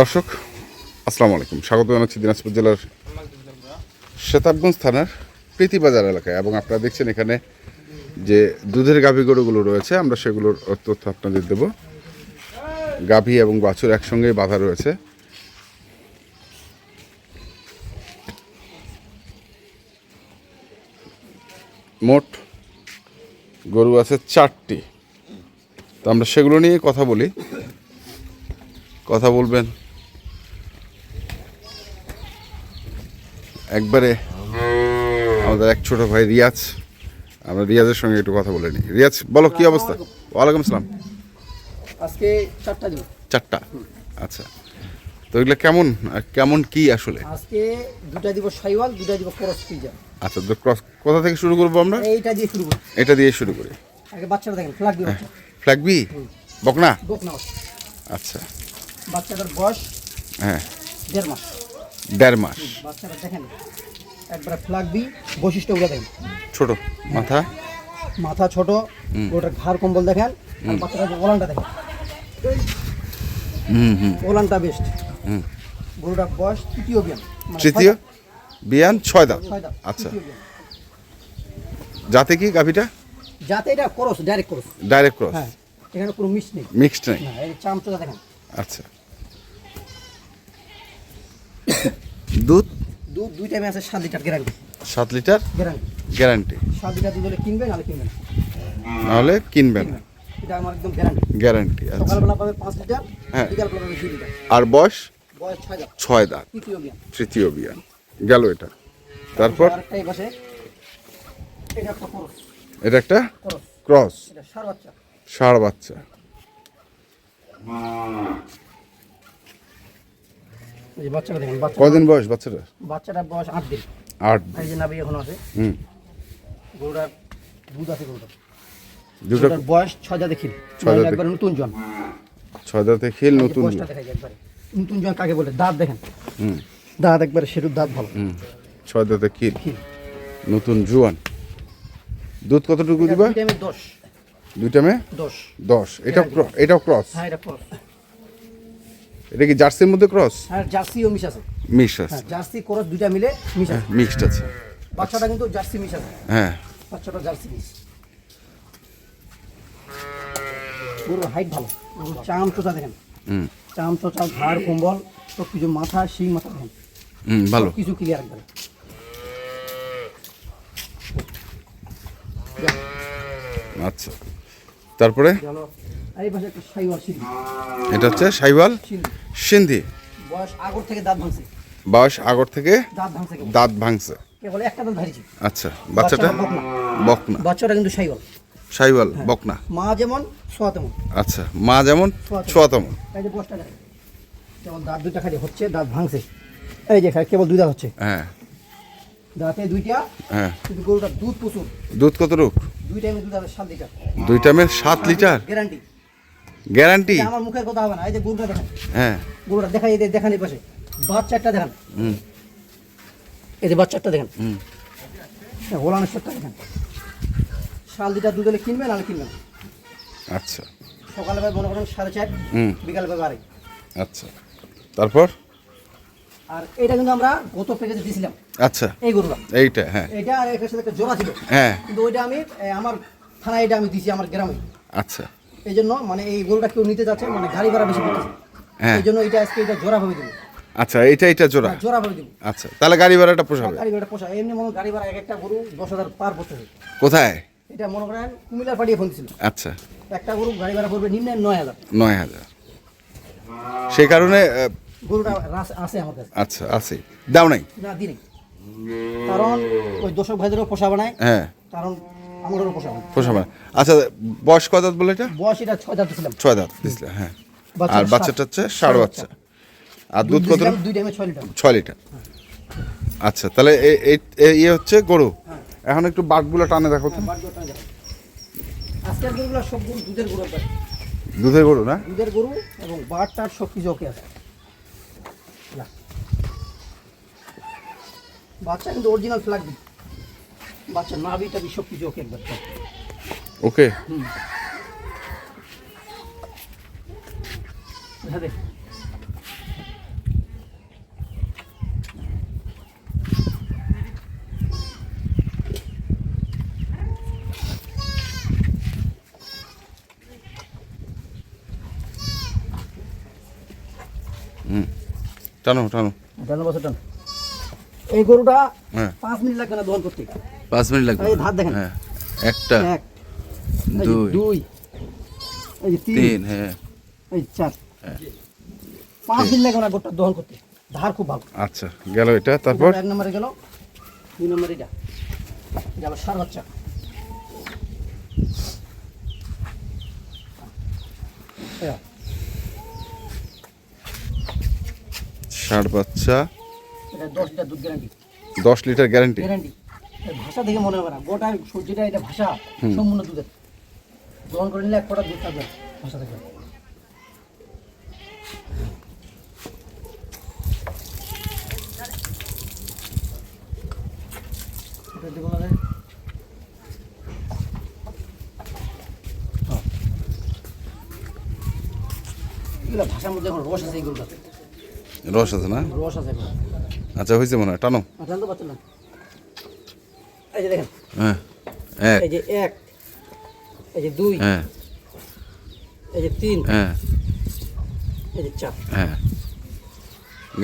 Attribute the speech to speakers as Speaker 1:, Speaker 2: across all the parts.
Speaker 1: দর্শক, আসসালামু আলাইকুম। স্বাগত জানাচ্ছি দিনাজপুর জেলার শেতাবগঞ্জ থানার প্রীতিবাজার এলাকায় এবং আপনারা দেখছেন এখানে যে দুধের গাভী গরুগুলো রয়েছে, আমরা সেগুলোর তথ্য আপনাদের দেব। গাভী এবং বাছুর একসঙ্গেই বাঁধা রয়েছে। মোট গরু আছে চারটি। তো আমরা সেগুলো নিয়ে কথা বলি। কথা বলবেন একবারে আমাদের এক ছোট ভাই রিয়াজ। আমরা রিয়াজের সঙ্গে একটু কথা বলে নিই। রিয়াজ বলো কি অবস্থা? ওয়ালাইকুম আসসালাম
Speaker 2: আজকে চারটা দিন।
Speaker 1: চারটা? আচ্ছা। তো এগুলো কেমন কেমন কি আসলে?
Speaker 2: আজকে দুটা দিব সাইওয়াল দুটা দিব করস পিজা
Speaker 1: আচ্ছা তো ক্রস কোথা থেকে শুরু করব আমরা?
Speaker 2: এইটা দিয়ে শুরু করি।
Speaker 1: এটা দিয়ে শুরু করি।
Speaker 2: আগে বাচ্চাটা দেখেন ফ্লাগ দিয়ে বাচ্চা।
Speaker 1: ফ্ল্যাগ বি বকনা?
Speaker 2: বোক না
Speaker 1: আচ্ছা।
Speaker 2: বাচ্চাটার বয়স
Speaker 1: হ্যাঁ।
Speaker 2: দেড় মাস।
Speaker 1: দেড় মাস।
Speaker 2: বাচ্চাটা দেখেন একবারে ফ্লাগ বি বৈশিষ্ট্যগুলো দেখেন।
Speaker 1: ছোট মাথা?
Speaker 2: মাথা ছোট ওটার ঘাড় কম্বল দেখেন আর বাচ্চাটার ওলানটা দেখেন।
Speaker 1: হুম হুম।
Speaker 2: ওলানটা বেস্ট
Speaker 1: হুম।
Speaker 2: গরুটার বয়স তৃতীয় বিয়ান। মানে
Speaker 1: তৃতীয় বিয়ান ছয় দাঁত, আচ্ছা। যাতে কি গাভিটা?
Speaker 2: যাতে এটা করস ডাইরেক্ট করস
Speaker 1: ডাইরেক্ট ক্রস
Speaker 2: হ্যাঁ এখানে কোনো মিক্স নেই।
Speaker 1: মিক্সড নেই?
Speaker 2: না চামচটা দেখেন।
Speaker 1: আচ্ছা। দুধ?
Speaker 2: দুধ দুই টাইমে আছে সাত লিটার গ্যারান্টি
Speaker 1: সাত লিটার?
Speaker 2: গ্যারান্টি
Speaker 1: গ্যারান্টি
Speaker 2: সাত লিটার দুধ হলে কিনবেন নাহলে কিনবেন না।
Speaker 1: নাহলে কিনবেন
Speaker 2: এটা আমার একদম গ্যারান্টি
Speaker 1: গ্যারান্টি আচ্ছা।
Speaker 2: সকালবেলা পাবে পাঁচ লিটার
Speaker 1: হ্যাঁ।
Speaker 2: বিকালবেলা পাবে দুই লিটার।
Speaker 1: আর বয়স?
Speaker 2: বয়স ছয় দাঁত।
Speaker 1: ছয় দাঁত।
Speaker 2: তৃতীয় বিয়ান।
Speaker 1: তৃতীয় বিয়ান। গেল এটা। তারপর?
Speaker 2: আরেকটা এই পাশে। এটা একটা খরচ
Speaker 1: এটা একটা ক্রস।
Speaker 2: এটা সার বাচ্চা।
Speaker 1: ষাঁড় বাচ্চা।
Speaker 2: এই যে বাচ্চাটা দেখেন বাচ্চা
Speaker 1: কদিন বয়স বাচ্চাটার
Speaker 2: বাচ্চাটার বয়স আট দিন।
Speaker 1: আট
Speaker 2: এই যে এখন আছে।
Speaker 1: হুম।
Speaker 2: গরুটার দুধ আছে গরুটার।
Speaker 1: দুটো
Speaker 2: গরুটার বয়স ছয় দাঁতে খিল। একবার নতুন জন।
Speaker 1: ছয় দাঁতে খিল নতুন
Speaker 2: নতুন জন কাকে বলে? দাঁত দেখেন।
Speaker 1: হুম।
Speaker 2: দাঁত একবারে সেটুর দাঁত ভালো।
Speaker 1: হুম। ছয় দাঁতে খিল।
Speaker 2: খিল।
Speaker 1: নতুন জুয়ান। দুধ কতটুকু দিবা?
Speaker 2: দুই টাইমে দশ।
Speaker 1: দুইটা মেয়ে
Speaker 2: দশ।
Speaker 1: দশ। ক্র- এটাও ক্রস।
Speaker 2: হ্যাঁ এটা ক্রস।
Speaker 1: এটা কি জার্সির মধ্যে ক্রস
Speaker 2: হ্যাঁ জার্সিও মিশ আছে। হ্যাঁ
Speaker 1: আছে।
Speaker 2: জার্সি ক্রস দুইটা মিলে মিশ আছে।
Speaker 1: মিক্সড আছে।
Speaker 2: বাচ্চাটা কিন্তু জার্সি মিশ আছে।
Speaker 1: হ্যাঁ।
Speaker 2: বাচ্চাটা জার্সি মিশ। গরুর হাইট ভালো। গরুর চাম চোচা দেখেন।
Speaker 1: হুম।
Speaker 2: চাম চোচা ঘাড় কম্বল সব কিছু মাথা শিং মাথা দেখেন।
Speaker 1: হুম ভালো।
Speaker 2: কিছু ক্লিয়ার একবারে।
Speaker 1: আচ্ছা। তারপরে?
Speaker 2: আর এই পাশে একটা সাইওয়াল সিঁড়ি
Speaker 1: এটা হচ্ছে সাইওয়াল সিন্ধি।
Speaker 2: বয়স আগর থেকে দাঁত ভাঙছে।
Speaker 1: বয়স আগর থেকে
Speaker 2: দাঁত ভাঙছে।
Speaker 1: দাঁত ভাঙছে।
Speaker 2: কেবল একটা দাঁত
Speaker 1: আচ্ছা বাচ্চাটা?
Speaker 2: বকনা। বাচ্চাটা কিন্তু সাইওয়াল।
Speaker 1: সাইওয়াল বকনা।
Speaker 2: মা যেমন তেমন।
Speaker 1: আচ্ছা মা যেমন
Speaker 2: ছোয়াতম।
Speaker 1: ছোয়াতম
Speaker 2: এই যে বয়সটা দেখেন। যেমন দাঁত দুইটা খালি হচ্ছে দাঁত ভাঙছে। এই যে কেবল দুই দাঁত হচ্ছে।
Speaker 1: হ্যাঁ।
Speaker 2: দাঁতে দুইটা
Speaker 1: হ্যাঁ।
Speaker 2: কিন্তু দুধ প্রচুর।
Speaker 1: দুধ কতটুক
Speaker 2: দুই টাইমে দুধ সাত লিটার।
Speaker 1: দুই টাইমের সাত লিটার?
Speaker 2: Guarantee
Speaker 1: guarantee?
Speaker 2: আমার মুখের কথা হবে না এই যে গরুটা দেখেন।
Speaker 1: হ্যাঁ।
Speaker 2: গরুটা দেখাই এই দেখান এই পাশে। বাচ্চাটা দেখেন।
Speaker 1: হুম।
Speaker 2: এই যে বাচ্চাটা দেখেন।
Speaker 1: হুম।
Speaker 2: হ্যাঁ, ওলানের সেটটা দেখেন। সাত লিটার দুধ হলে কিনবেন আর কিনবেন?
Speaker 1: আচ্ছা।
Speaker 2: সকালে ভাই মনে করেন সাড়ে চার
Speaker 1: হুম।
Speaker 2: বিকাল ভাবে আড়াই
Speaker 1: আচ্ছা। তারপর?
Speaker 2: আর এটা কিন্তু আমরা গত প্যাকেজে দিয়েছিলাম।
Speaker 1: আচ্ছা।
Speaker 2: এই গরুটা।
Speaker 1: এইটা হ্যাঁ।
Speaker 2: এটা আর এটার সাথে একটা জোড়া ছিল।
Speaker 1: হ্যাঁ।
Speaker 2: কিন্তু ওইটা আমি আমার থানায় এটা আমি দিয়েছি আমার গ্রামে।
Speaker 1: আচ্ছা।
Speaker 2: এই জন্য মানে এই গরুটা কেউ নিতে যাচ্ছে মানে গাড়ি ভাড়া বেশি পড়তেছে
Speaker 1: হ্যাঁ।
Speaker 2: এই জন্য এটা আজকে এটা জোড়া ভাবে দেবো।
Speaker 1: আচ্ছা এইটা এইটা জোড়া?
Speaker 2: হ্যাঁ, জোড়া ভাবে দেবো।
Speaker 1: আচ্ছা তাহলে গাড়ি ভাড়াটা পোষাবে
Speaker 2: গাড়ি ভাড়া পোষা এমনি মনে হয় গাড়ি ভাড়া এক একটা গরু দশ হাজার পার পড়তেছে
Speaker 1: কোথায়?
Speaker 2: এটা মনে করেন কুমিল্লার পাঠিয়ে ফোন দিছিল।
Speaker 1: আচ্ছা।
Speaker 2: একটা গরু গাড়ি ভাড়া পড়বে নিম্নে নয় হাজার।
Speaker 1: নয় হাজার। সেই কারণে
Speaker 2: গরুটা আছে আমার কাছে।
Speaker 1: আচ্ছা আছে দাও নাই?
Speaker 2: না দিনে কারণ ওই দর্শক ভাইদেরও পোষা বানায়।
Speaker 1: হ্যাঁ।
Speaker 2: কারণ পোষা
Speaker 1: আচ্ছা বয়স কত দাঁত বলে এটা?
Speaker 2: বয়স এটা ছয় দাঁত ছিলাম।
Speaker 1: ছয় দাঁত দিছিলে হ্যাঁ। আর বাচ্চাটা হচ্ছে ষাড় বাচ্চা। আর দুধ কত
Speaker 2: দিছিলাম ছয় লিটার।
Speaker 1: আচ্ছা তাহলে ইয়ে হচ্ছে গরু। এখন একটু বাঘগুলো টানে দেখো তো।
Speaker 2: হ্যাঁ, দুধের গরু
Speaker 1: না?
Speaker 2: দুধের গরু এবং বাট টাট সব কিছু ওকে আছে। বাচ্চা কিন্তু অরিজিনাল ফ্ল্যাগ বাচ্চা নাভি টাভি সব কিছু ওকে একবার
Speaker 1: ওকে। টানো টানো।
Speaker 2: টানো বসে টানো। এই গরুটা
Speaker 1: হ্যাঁ।
Speaker 2: পাঁচ মিনিট লাগবে না দহন করতে।
Speaker 1: পাঁচ মিনিট লাগবে।
Speaker 2: এই ধার দেখেন।
Speaker 1: হ্যাঁ একটা
Speaker 2: এক
Speaker 1: দুই
Speaker 2: দুই এই তিন
Speaker 1: হ্যাঁ।
Speaker 2: এই চার। পাঁচ দিন লাগবে না গোটা দহন করতে। ধার খুব ভালো।
Speaker 1: আচ্ছা গেল এটা তারপর?
Speaker 2: এক নম্বরে গেল দুই নম্বর এটা। গেল সার বাচ্চা।
Speaker 1: ষাট বাচ্চা।
Speaker 2: দশ লিটার দুধ গ্যারান্টি
Speaker 1: দশ লিটার গ্যারান্টি
Speaker 2: গ্যারান্টি ভাষা দেখে মনে হবে না। গোটা সবজিটা এটা ভাষা সম্পূর্ণ দুধের। গ্রহণ করে নিলে এক ফোঁটা দুধ থাকবে ভাষা থাকবে। হ্যাঁ। ভাষার মধ্যে এখন রস আছে
Speaker 1: রস আছে না?
Speaker 2: রস আছে
Speaker 1: আচ্ছা হয়েছে মনে হয়। টানো।
Speaker 2: আচ্ছা তো পাচ্ছেন না? এই যে দেখেন।
Speaker 1: হ্যাঁ
Speaker 2: এই যে এক এই যে দুই
Speaker 1: হ্যাঁ।
Speaker 2: এই যে তিন
Speaker 1: হ্যাঁ।
Speaker 2: এই যে চার।
Speaker 1: হ্যাঁ।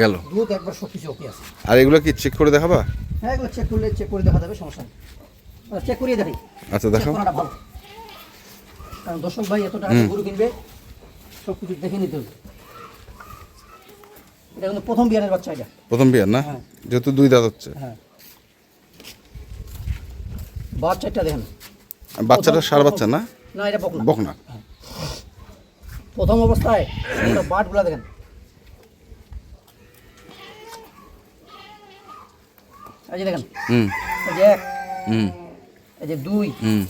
Speaker 1: গেল।
Speaker 2: দুধ একবার সব কিছু ওকে আছে।
Speaker 1: আর এগুলো কি চেক করে দেখাবা?
Speaker 2: হ্যাঁ এগুলো চেক করলে চেক করে দেখা যাবে সমস্যা নেই। চেক করিয়ে দেখি।
Speaker 1: আচ্ছা
Speaker 2: ভালো। কারণ দর্শক ভাই এত টাকা গরু কিনবে সব কিছু দেখে নিতে হবে। এটা কিন্তু প্রথম বিয়ানের বাচ্চা এটা।
Speaker 1: প্রথম বিয়ার না?
Speaker 2: হ্যাঁ।
Speaker 1: যেহেতু দুই দাঁত হচ্ছে।
Speaker 2: হ্যাঁ। বাচ্চাটা দেখেন।
Speaker 1: বাচ্চাটা সার বাচ্চা না?
Speaker 2: না এটা বকনা।
Speaker 1: বকনা।
Speaker 2: প্রথম অবস্থায় বাটগুলা দেখেন। এই যে দেখেন।
Speaker 1: হুম।
Speaker 2: এই যে এক।
Speaker 1: হুম।
Speaker 2: এই যে দুই।
Speaker 1: হুম।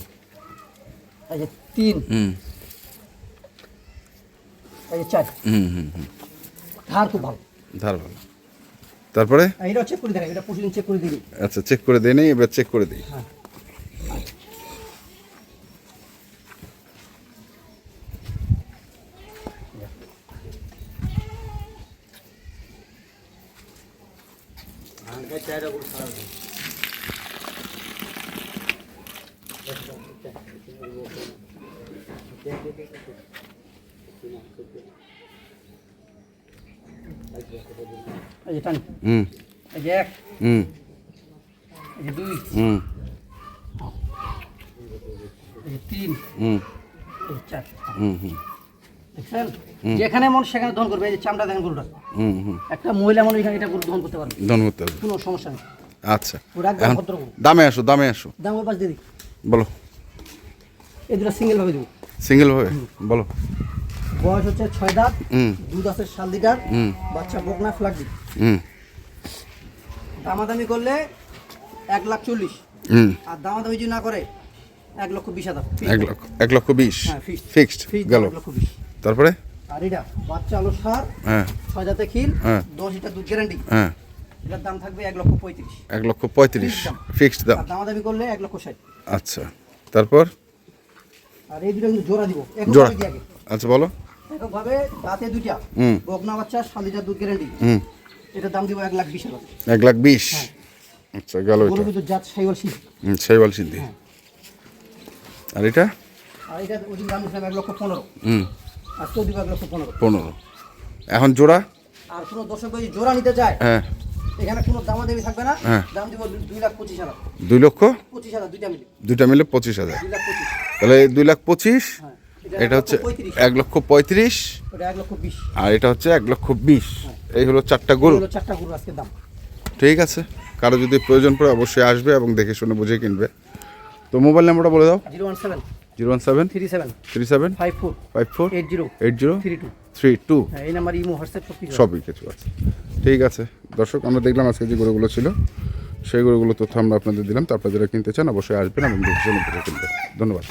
Speaker 2: এই যে তিন।
Speaker 1: হুম।
Speaker 2: এই যে চার।
Speaker 1: হুম হুম হুম।
Speaker 2: ধার খুব ভালো।
Speaker 1: ধার ভালো। তারপরে?
Speaker 2: এটাও চেক করে দেখেন এটা প্রতিদিন চেক করে দিবি
Speaker 1: আচ্ছা চেক করে দেয় নেই এবার চেক করে দিই।
Speaker 2: হ্যাঁ। এই যে টানি
Speaker 1: হুম
Speaker 2: এই যে এক
Speaker 1: হুম
Speaker 2: এই যে দুই
Speaker 1: হুম
Speaker 2: এই যে তিন
Speaker 1: হুম
Speaker 2: এই যে চার
Speaker 1: হুম হুম
Speaker 2: দেখছেন যেখানে মন সেখানে দহন করবে এই যে চামড়া দেখেন গরুটা।
Speaker 1: হুম হুম।
Speaker 2: একটা মহিলা মানুষ এখানে এটা গরু দহন করতে পারবে।
Speaker 1: ধন করতে হবে
Speaker 2: কোনো সমস্যা নেই।
Speaker 1: আচ্ছা। দামে আসো দামে আসো।
Speaker 2: দাম দিয়ে দিই।
Speaker 1: বলো।
Speaker 2: এই দুটো সিঙ্গেল ভাবে দেবো।
Speaker 1: সিঙ্গেল ভাবে? বলো।
Speaker 2: বয়স হচ্ছে ছয় দাঁত
Speaker 1: হুম।
Speaker 2: দুধ আছে সাত লিটার
Speaker 1: হুম।
Speaker 2: বাচ্চা বকনা ফ্লাগ দিই দামাদামি করলে এক লাখ চল্লিশ।
Speaker 1: হুম।
Speaker 2: আর দামাদামি যদি না করে এক লক্ষ বিশ হাজার।
Speaker 1: এক লক্ষ এক লক্ষ বিশ।
Speaker 2: হ্যাঁ।
Speaker 1: ফিক্সড
Speaker 2: ফিক্স
Speaker 1: গেল।
Speaker 2: এক লক্ষ বিশ।
Speaker 1: তারপরে?
Speaker 2: আর এটা বাচ্চা আলো সার
Speaker 1: হ্যাঁ।
Speaker 2: ছয় খিল
Speaker 1: হ্যাঁ।
Speaker 2: দশ লিটার দুধ গ্যারান্টি
Speaker 1: হ্যাঁ।
Speaker 2: এটার দাম থাকবে এক লক্ষ পঁয়ত্রিশ।
Speaker 1: এক লক্ষ পঁয়ত্রিশ। ফিক্সড দাম।
Speaker 2: আর দামাদামি করলে এক লক্ষ ষাট।
Speaker 1: আচ্ছা। তারপর?
Speaker 2: আর এই দুটো কিন্তু জোড়া দিব।
Speaker 1: জোড়া। আচ্ছা বলো।
Speaker 2: এককভাবে দাঁতে দুইটা
Speaker 1: হুম।
Speaker 2: বাচ্চা সাত লিটার দুধ গ্যারান্টি
Speaker 1: হুম।
Speaker 2: এটার দাম দিব এক লাখ বিশ হাজার।
Speaker 1: এক লাখ বিশ।
Speaker 2: হ্যাঁ।
Speaker 1: আচ্ছা গেল
Speaker 2: গরু
Speaker 1: এটা
Speaker 2: কিন্তু জাত সাইওয়াল শীত
Speaker 1: হুম, শৈবাল সিদ্ধি।
Speaker 2: হ্যাঁ।
Speaker 1: আর এটা?
Speaker 2: আর দাম এক লক্ষ পনেরো।
Speaker 1: হুম।
Speaker 2: আর লক্ষ পনেরো।
Speaker 1: পনেরো। এখন জোড়া?
Speaker 2: আর কোনো দর্শক যদি জোড়া নিতে চায়
Speaker 1: হ্যাঁ।
Speaker 2: এখানে কোনো দামাদামি থাকবে না।
Speaker 1: হ্যাঁ।
Speaker 2: দাম দিব দুই- লাখ পঁচিশ হাজার।
Speaker 1: দুই লক্ষ?
Speaker 2: পঁচিশ হাজার দুইটা মিলে।
Speaker 1: দুইটা মিলে পঁচিশ হাজার। তাহলে দুই লাখ পঁচিশ
Speaker 2: হ্যাঁ
Speaker 1: এটা হচ্ছে এক লক্ষ পঁয়ত্রিশ। আর এটা হচ্ছে এক লক্ষ বিশ। এই হলো চারটা গরু।
Speaker 2: চারটা গরু আজকে দাম।
Speaker 1: ঠিক আছে। কারও যদি প্রয়োজন পড়ে অবশ্যই আসবে এবং দেখে শুনে বুঝে কিনবে। তো মোবাইল নাম্বারটা বলে দাও।
Speaker 2: Zero one seven.
Speaker 1: Zero one seven?
Speaker 2: Three seven.
Speaker 1: Three seven?
Speaker 2: Five four.
Speaker 1: Five four?
Speaker 2: Eight zero.
Speaker 1: Eight zero?
Speaker 2: Three two.
Speaker 1: Three two?
Speaker 2: হ্যাঁ এই নাম্বার ইমো হোয়াটসঅ্যাপ সব কিছু
Speaker 1: সবই কিছু আছে। ঠিক আছে। দর্শক আমরা দেখলাম আজকে যে গরুগুলো ছিল সেই গরুগুলো তথ্য আমরা আপনাদের দিলাম। তারপরে যারা কিনতে চান অবশ্যই আসবেন এবং দেখে শুনে কিনবেন। ধন্যবাদ।